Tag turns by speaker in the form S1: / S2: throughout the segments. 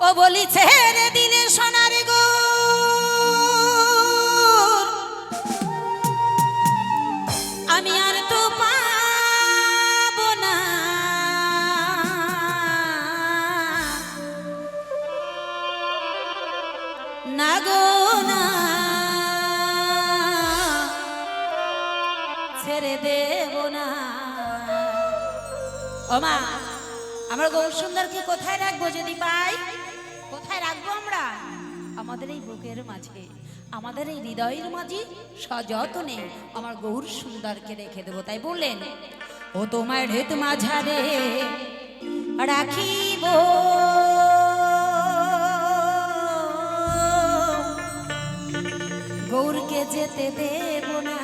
S1: ও বলি ছেড়ে দিলে সোনার গো আমি আর তো পাব না। না। ছেড়ে দেব না। ওমা আমার গৌর সুন্দরকে কোথায় রাখব যদি পাই? কোথায় রাখব আমরা? আমাদের এই বুকের মাঝে, আমাদের এই হৃদয়ের মাঝে সযতনে আমার গৌর সুন্দরকে রেখে দেবো, তাই বললেন, ও তোমার হৃত মাঝারে রাখিব। গৌরকে যেতে দেব না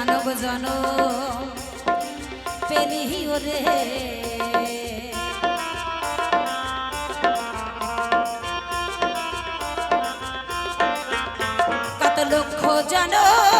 S1: মানব জন পেলি ওরে। কত লক্ষ জনম